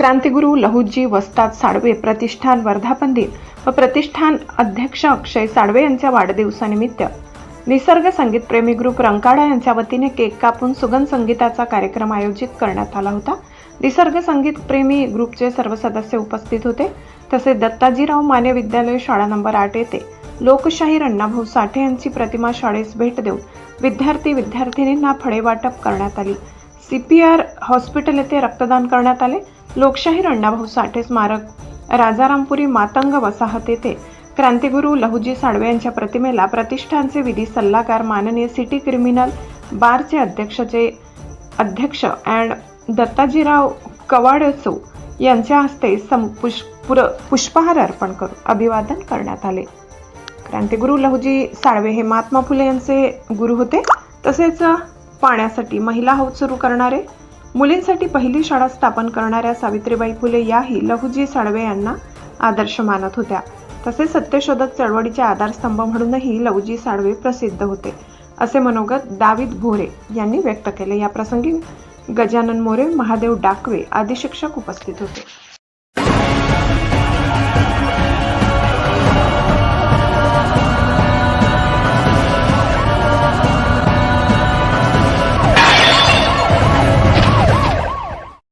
क्रांतिगुरू लहुजी वस्ताद साडवे प्रतिष्ठान वर्धापन दिन व प्रतिष्ठान अध्यक्ष अक्षय साडवे यांच्या वाढदिवसानिमित्त. निसर्ग संगीत प्रेमी ग्रुप रंकाळा यांच्या वतीने केक कापून सुगंध संगीताचा कार्यक्रम आयोजित करण्यात आला होता. निसर्ग संगीत प्रेमी ग्रुपचे सर्व सदस्य उपस्थित होते. तसेच दत्ताजीराव माने विद्यालय शाळा नंबर आठ येथे लोकशाहीर अण्णाभाऊ साठे यांची प्रतिमा शाळेस भेट देऊन विद्यार्थी विद्यार्थिनींना फळे वाटप करण्यात आली. सी पी आर हॉस्पिटल येथे रक्तदान करण्यात आले. लोकशाहीर अण्णाभाऊ साठे स्मारक. राजारामपुरी मातंग वसाहत येथे क्रांतिगुरू लहुजी साळवे यांच्या प्रतिमेला प्रतिष्ठानचे विधी सल्लागार माननीय सिटी क्रिमिनल बारचे अध्यक्षचे अध्यक्ष अँड दत्ताजीराव कवाडसो यांच्या हस्ते सं- पुर- पुष्पहार अर्पण करून अभिवादन करण्यात आले. क्रांतिगुरू लहुजी साळवे हे महात्मा फुले यांचे गुरु होते. तसेच पाण्यासाठी महिला हौद सुरू करणारे मुलींसाठी पहिली शाळा स्थापन करणाऱ्या सावित्रीबाई फुले याही लहुजी साळवे यांना आदर्श मानत होत्या. तसेच सत्यशोधक चळवळीचे आधारस्तंभ म्हणूनही लहुजी साळवे प्रसिद्ध होते असे मनोगत दावीद भोरे यांनी व्यक्त केले. या प्रसंगी गजानन मोरे महादेव डाकवे आदी शिक्षक उपस्थित होते.